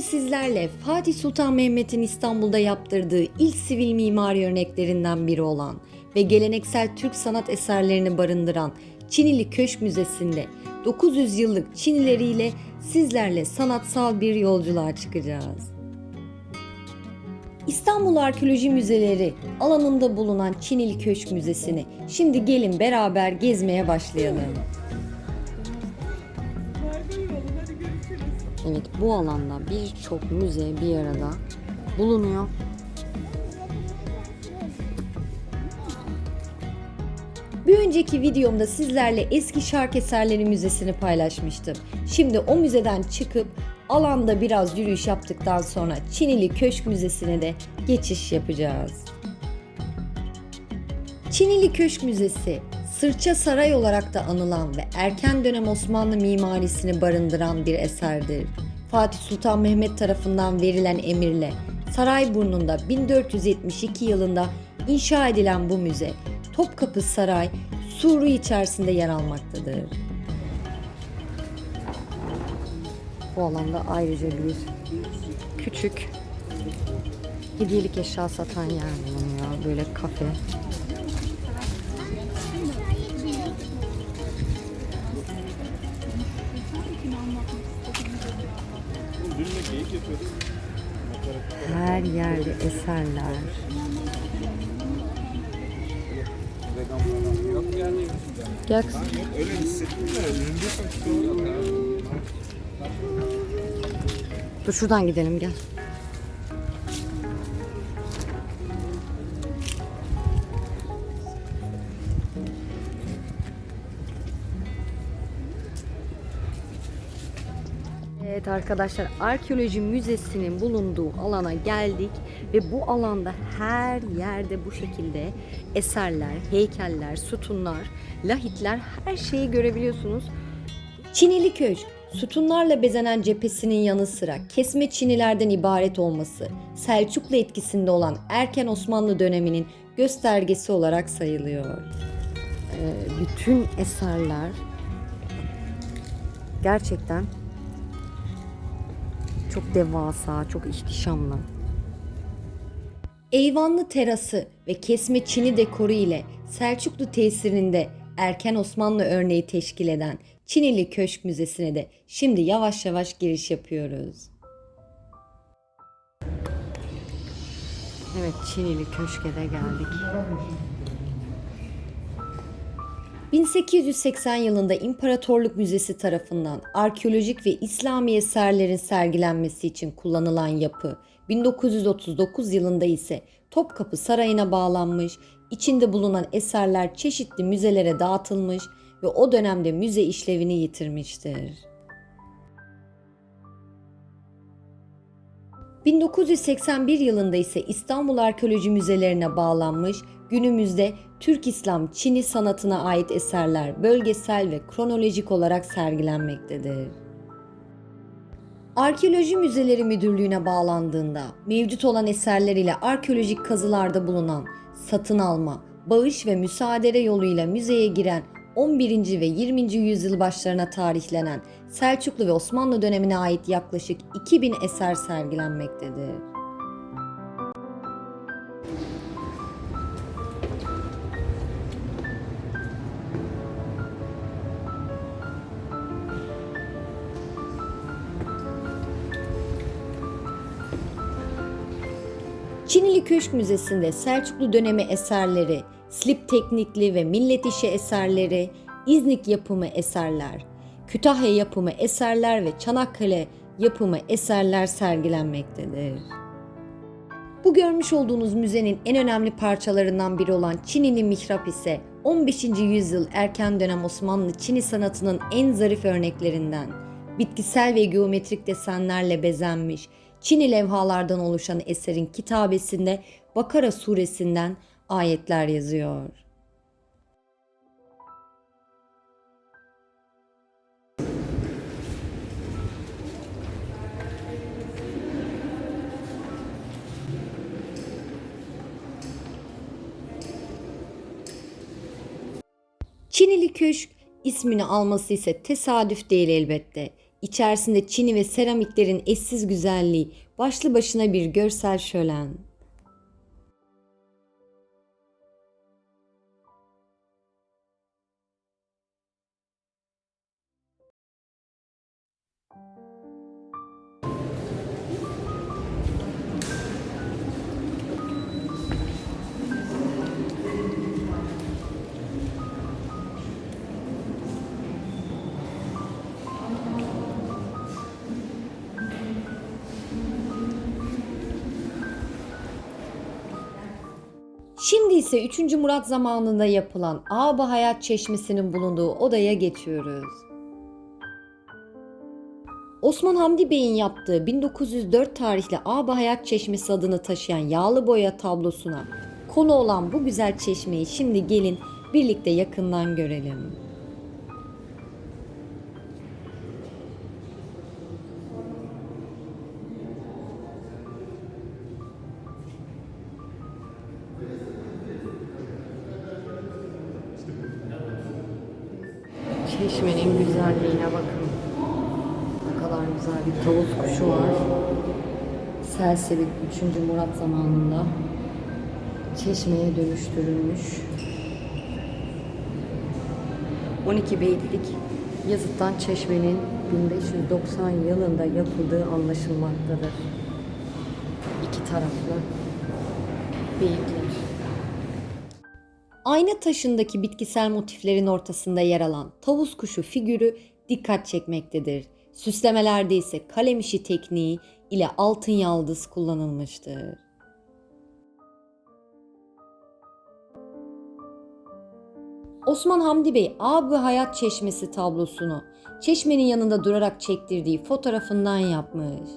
Sizlerle Fatih Sultan Mehmet'in İstanbul'da yaptırdığı ilk sivil mimari örneklerinden biri olan ve geleneksel Türk sanat eserlerini barındıran Çinili Köşk Müzesi'nde 900 yıllık Çinileriyle sizlerle sanatsal bir yolculuğa çıkacağız. İstanbul Arkeoloji Müzeleri alanında bulunan Çinili Köşk Müzesi'ni şimdi gelin beraber gezmeye başlayalım. Evet bu alanda birçok müze bir arada bulunuyor. Bir önceki videomda sizlerle eski şark eserleri müzesini paylaşmıştım. Şimdi o müzeden çıkıp alanda biraz yürüyüş yaptıktan sonra Çinili Köşk Müzesi'ne de geçiş yapacağız. Çinili Köşk Müzesi, Sırça Saray olarak da anılan ve erken dönem Osmanlı mimarisini barındıran bir eserdir. Fatih Sultan Mehmet tarafından verilen emirle Sarayburnu'nda 1472 yılında inşa edilen bu müze, Topkapı Saray suru içerisinde yer almaktadır. Bu alanda ayrıca bir küçük hediyelik eşya satan yer bulunuyor. Böyle kafe. Her yerde eserler. Gel kızım. Öyle Dur şuradan gidelim gel. Evet arkadaşlar arkeoloji müzesinin bulunduğu alana geldik ve bu alanda her yerde bu şekilde eserler, heykeller, sütunlar, lahitler her şeyi görebiliyorsunuz. Çinili Köşk, sütunlarla bezenen cephesinin yanı sıra kesme çinilerden ibaret olması, Selçuklu etkisinde olan erken Osmanlı döneminin göstergesi olarak sayılıyor. Ee, bütün eserler gerçekten çok devasa, çok ihtişamlı. Eyvanlı terası ve kesme çini dekoru ile Selçuklu tesirinde erken Osmanlı örneği teşkil eden Çinili Köşk Müzesi'ne de şimdi yavaş yavaş giriş yapıyoruz. Evet Çinili Köşk'e de geldik. 1880 yılında İmparatorluk Müzesi tarafından arkeolojik ve İslami eserlerin sergilenmesi için kullanılan yapı, 1939 yılında ise Topkapı Sarayı'na bağlanmış, içinde bulunan eserler çeşitli müzelere dağıtılmış ve o dönemde müze işlevini yitirmiştir. 1981 yılında ise İstanbul Arkeoloji Müzelerine bağlanmış, günümüzde Türk İslam Çini sanatına ait eserler bölgesel ve kronolojik olarak sergilenmektedir. Arkeoloji Müzeleri Müdürlüğü'ne bağlandığında mevcut olan eserler ile arkeolojik kazılarda bulunan satın alma, bağış ve müsaade yoluyla müzeye giren 11. ve 20. yüzyıl başlarına tarihlenen Selçuklu ve Osmanlı dönemine ait yaklaşık 2000 eser sergilenmektedir. Çinili Köşk Müzesi'nde Selçuklu dönemi eserleri, slip teknikli ve millet işi eserleri, İznik yapımı eserler, Kütahya yapımı eserler ve Çanakkale yapımı eserler sergilenmektedir. Bu görmüş olduğunuz müzenin en önemli parçalarından biri olan Çinili mihrap ise 15. yüzyıl erken dönem Osmanlı Çini sanatının en zarif örneklerinden. Bitkisel ve geometrik desenlerle bezenmiş Çini levhalardan oluşan eserin kitabesinde Bakara suresinden ayetler yazıyor. Çinili Köşk ismini alması ise tesadüf değil elbette. İçerisinde çini ve seramiklerin eşsiz güzelliği, başlı başına bir görsel şölen. Şimdi ise 3. Murat zamanında yapılan Ağabey Hayat Çeşmesi'nin bulunduğu odaya geçiyoruz. Osman Hamdi Bey'in yaptığı 1904 tarihli Ağabey Hayat Çeşmesi adını taşıyan yağlı boya tablosuna konu olan bu güzel çeşmeyi şimdi gelin birlikte yakından görelim. Ne kadar güzel bir tavus kuşu var. Sersevik 3. Murat zamanında çeşmeye dönüştürülmüş. 12 beytlik yazıttan çeşmenin 1590 yılında yapıldığı anlaşılmaktadır. İki taraflı beyitler. Ayna taşındaki bitkisel motiflerin ortasında yer alan tavus kuşu figürü dikkat çekmektedir. Süslemelerde ise kalem işi tekniği ile altın yaldız kullanılmıştır. Osman Hamdi Bey Abi Hayat Çeşmesi tablosunu çeşmenin yanında durarak çektirdiği fotoğrafından yapmış.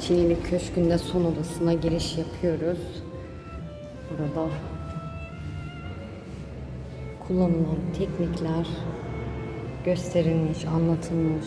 Çinili Köşkü'nde son odasına giriş yapıyoruz. Burada kullanılan teknikler gösterilmiş, anlatılmış.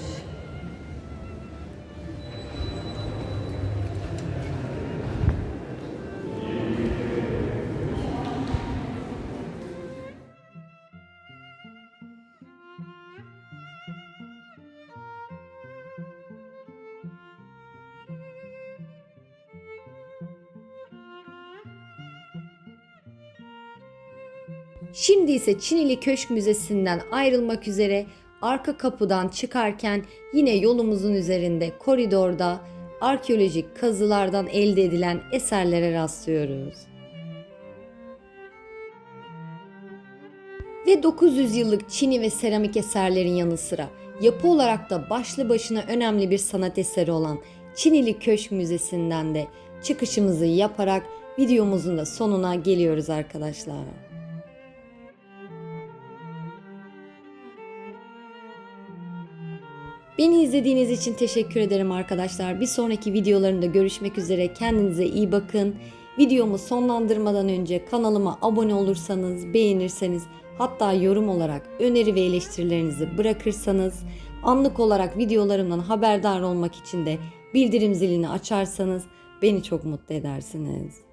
Şimdi ise Çinili Köşk Müzesi'nden ayrılmak üzere arka kapıdan çıkarken yine yolumuzun üzerinde koridorda arkeolojik kazılardan elde edilen eserlere rastlıyoruz. Ve 900 yıllık Çini ve seramik eserlerin yanı sıra yapı olarak da başlı başına önemli bir sanat eseri olan Çinili Köşk Müzesi'nden de çıkışımızı yaparak videomuzun da sonuna geliyoruz arkadaşlar. Beni izlediğiniz için teşekkür ederim arkadaşlar. Bir sonraki videolarımda görüşmek üzere. Kendinize iyi bakın. Videomu sonlandırmadan önce kanalıma abone olursanız, beğenirseniz, hatta yorum olarak öneri ve eleştirilerinizi bırakırsanız, anlık olarak videolarımdan haberdar olmak için de bildirim zilini açarsanız beni çok mutlu edersiniz.